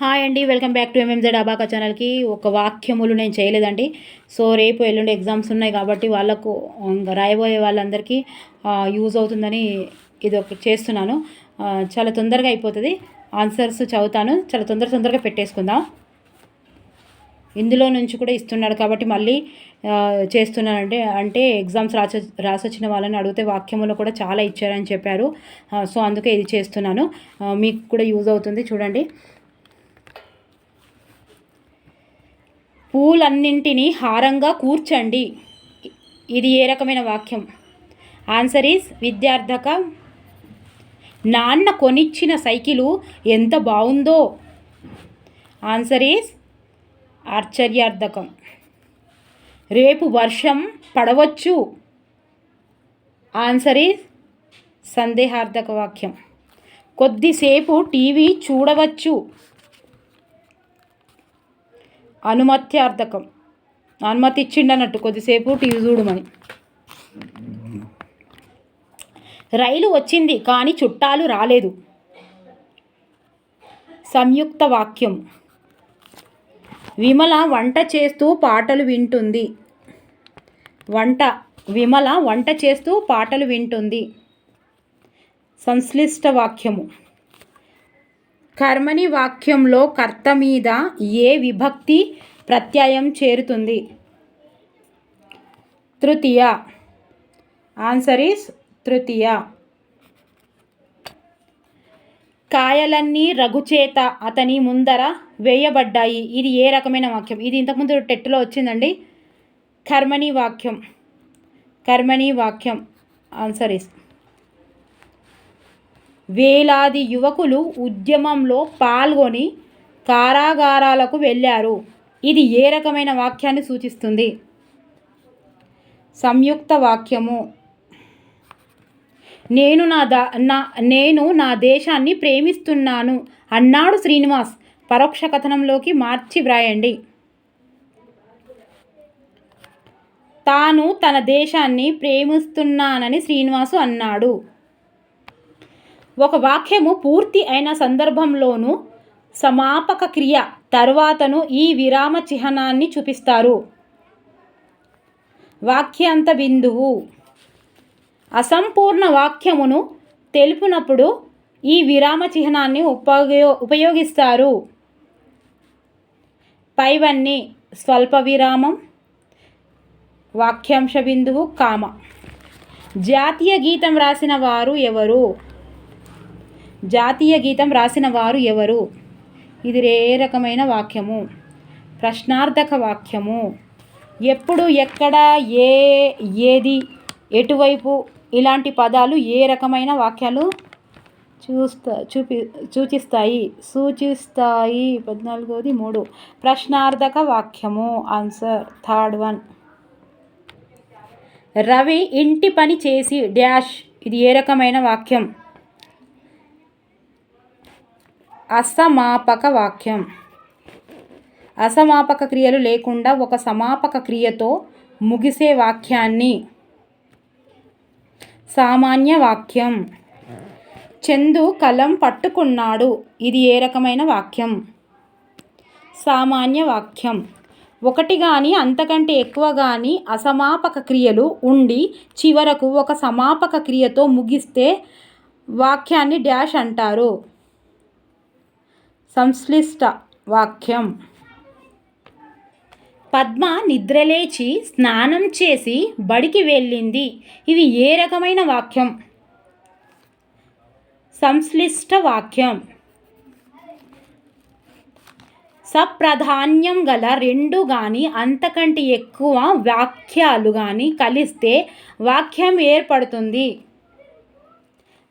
Hi అండి welcome back to ఎంఎంజెడ్ అబాకా ఛానల్కి. ఒక వాక్యములు నేను చేయలేదండి. సో రేపు ఎల్లుండి ఎగ్జామ్స్ ఉన్నాయి కాబట్టి వాళ్ళకు రాయబోయే వాళ్ళందరికీ యూజ్ అవుతుందని ఇది ఒక చేస్తున్నాను. చాలా తొందరగా అయిపోతుంది. ఆన్సర్స్ చదువుతాను. చాలా తొందర తొందరగా పెట్టేసుకుందాం. ఇందులో నుంచి కూడా ఇస్తున్నాడు కాబట్టి మళ్ళీ చేస్తున్నానంటే అంటే ఎగ్జామ్స్ రాస రాసొచ్చిన వాళ్ళని అడిగితే వాక్యములు కూడా చాలా ఇచ్చారని చెప్పారు. సో అందుకే ఇది చేస్తున్నాను. మీకు కూడా యూజ్ అవుతుంది. చూడండి. పూలన్నింటినీ హారంగా కూర్చండి. ఇది ఏ రకమైన వాక్యం? ఆన్సర్ ఈస్ విద్యార్థక నాన్న కొనిచ్చిన సైకిలు ఎంత బాగుందో ఆన్సర్ ఈస్ ఆశ్చర్యార్థకం. రేపు వర్షం పడవచ్చు. ఆన్సర్ ఈజ్ సందేహార్థక వాక్యం. కొద్దిసేపు టీవీ చూడవచ్చు. అనుమత్యార్థకం. అనుమతి ఇచ్చిండన్నట్టు కొద్దిసేపు టీవీ చూడమని. రైలు వచ్చింది కానీ చుట్టాలు రాలేదు. సంయుక్త వాక్యం. విమల వంట చేస్తూ పాటలు వింటుంది. వంట విమల వంట చేస్తూ పాటలు వింటుంది. సంశ్లిష్ట వాక్యము. కర్మని వాక్యంలో కర్త మీద ఏ విభక్తి ప్రత్యయం చేరుతుంది? తృతీయ. ఆన్సర్ ఈస్ తృతీయ. కాయలన్నీ రఘుచేత అతని ముందర వేయబడ్డాయి. ఇది ఏ రకమైన వాక్యం? ఇది ఇంతకుముందు టెట్లో వచ్చిందండి. కర్మని వాక్యం. కర్మని వాక్యం. ఆన్సర్ ఇస్ వేలాది యువకులు ఉద్యమంలో పాల్గొని కారాగారాలకు వెళ్ళారు. ఇది ఏ రకమైన వాక్యాన్ని సూచిస్తుంది? సంయుక్త వాక్యము. నేను నా దా నా నేను నా దేశాన్ని ప్రేమిస్తున్నాను అన్నాడు శ్రీనివాస్. పరోక్ష కథనంలోకి మార్చి వ్రాయండి. తాను తన దేశాన్ని ప్రేమిస్తున్నానని శ్రీనివాసు అన్నాడు. ఒక వాక్యము పూర్తి అయిన సందర్భంలోనూ సమాపక క్రియ తర్వాతను ఈ విరామ చిహ్నాన్ని చూపిస్తారు. వాక్యాంత బిందువు. అసంపూర్ణ వాక్యమును తెలుపునప్పుడు ఈ విరామ చిహ్నాన్ని ఉపయో ఉపయోగిస్తారు. పైవన్నీ స్వల్ప విరామం వాక్యాంశ బిందువు కామ. జాతీయ గీతం రాసిన వారు ఎవరు? జాతీయ గీతం రాసిన వారు ఎవరు? ఇది ఏ రకమైన వాక్యము? ప్రశ్నార్థక వాక్యము. ఎప్పుడు ఎక్కడ ఏ ఏది ఎటువైపు ఇలాంటి పదాలు ఏ రకమైన వాక్యాలు చూస్తా చూపి సూచిస్తాయి? సూచిస్తాయి. పద్నాలుగోది మూడు. ప్రశ్నార్థక వాక్యము. Answer third one. రవి ఇంటి పని చేసి డ్యాష్. ఇది ఏ రకమైన వాక్యం? అసమాపక వాక్యం అసమాపక క్రియలు లేకుండా ఒక సమాపక క్రియతో ముగిసే వాక్యాన్ని. సామాన్య వాక్యం. చందు కలం పట్టుకున్నాడు. ఇది ఏ రకమైన వాక్యం? సామాన్య వాక్యం. ఒకటి కానీ అంతకంటే ఎక్కువ కానీ అసమాపక క్రియలు ఉండి చివరకు ఒక సమాపక క్రియతో ముగిస్తే వాక్యాన్ని డ్యాష్ అంటారు. సంశ్లిష్ట వాక్యం. పద్మ నిద్రలేచి స్నానం చేసి బడికి వెళ్ళింది. ఇవి ఏ రకమైన వాక్యం? సంశ్లిష్ట వాక్యం. సప్రాధాన్యం గల రెండు కానీ అంతకంటే ఎక్కువ వాక్యాలు కానీ కలిస్తే వాక్యం ఏర్పడుతుంది.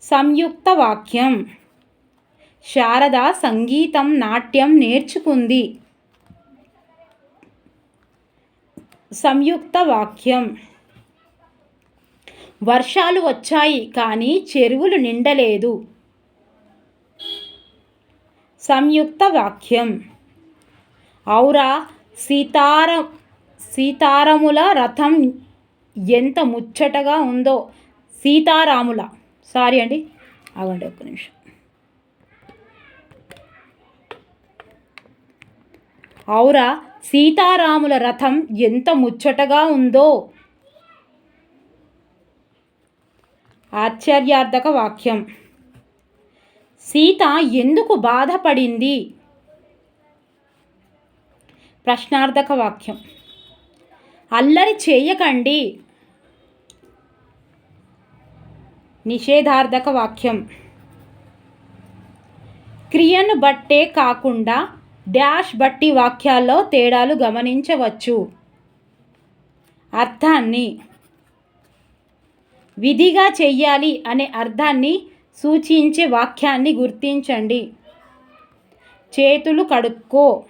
సంయుక్త వాక్యం. శారద సంగీతం నాట్యం నేర్చుకుంది. సంయుక్త వాక్యం. వర్షాలు వచ్చాయి కానీ చెరువులు నిండలేదు. సంయుక్త వాక్యం. ఔరా సీతార సీతారాముల రథం ఎంత ముచ్చటగా ఉందో. సీతారాముల. సారీ అండి ఆగండి ఒక్క నిమిషం. ఔరా సీతారాముల రథం ఎంత ముచ్చటగా ఉందో. ఆశ్చర్యార్థక వాక్యం. సీత ఎందుకు బాధపడింది? ప్రశ్నార్థక వాక్యం. అల్లరి చేయకండి. నిషేధార్థక వాక్యం. క్రియను బట్టే కాకుండా డాష్ బట్టి వాక్యాల్లో తేడాలు గమనించవచ్చు. అర్థాన్ని విధిగా చెయ్యాలి అనే అర్థాన్ని సూచించే వాక్యాన్ని గుర్తించండి. చేతులు కడుక్కో.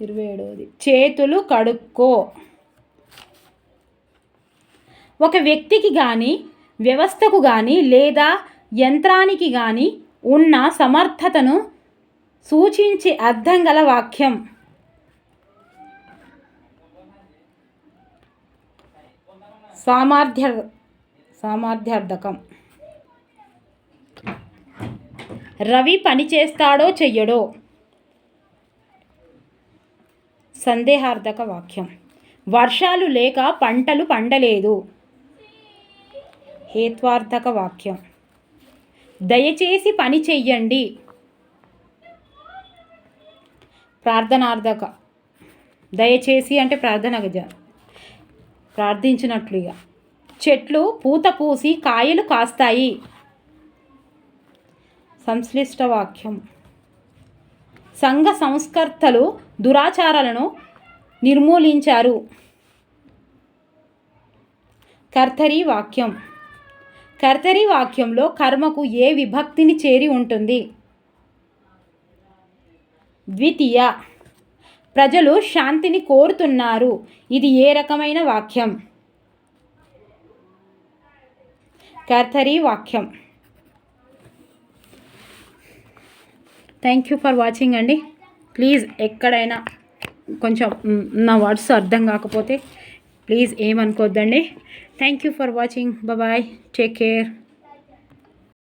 ఇరవై ఏడవది చేతులు కడుక్కో. ఒక వ్యక్తికి కానీ వ్యవస్థకు కానీ లేదా యంత్రానికి కానీ ఉన్న సమర్థతను సూచించే అర్థం గల వాక్యం. సామర్థ్య సామర్థ్యార్థకం. రవి పని చేస్తాడో చెయ్యడో. సందేహార్థక వాక్యం. వర్షాలు లేక పంటలు పండలేదు. హేత్వార్థక వాక్యం. దయచేసి పని చెయ్యండి. ప్రార్థనార్థక. దయచేసి అంటే ప్రార్థన గజ ప్రార్థించినట్లుగా చెట్లు పూత పూసి కాయలు కాస్తాయి. సంశ్లిష్ట వాక్యం. సంఘ సంస్కర్తలు దురాచారాలను నిర్మూలించారు. కర్తరి వాక్యం. కర్తరి వాక్యంలో కర్మకు ఏ విభక్తిని చేరి ఉంటుంది? ద్వితీయ. ప్రజలు శాంతిని కోరుతున్నారు. ఇది ఏ రకమైన వాక్యం? కర్తరి వాక్యం. థ్యాంక్ యూ ఫర్ వాచింగ్ అండి. ప్లీజ్ ఎక్కడైనా కొంచెం నా వర్డ్స్ అర్థం కాకపోతే please ఏమనుకోవద్దండి thank you for watching. Bye. Take care.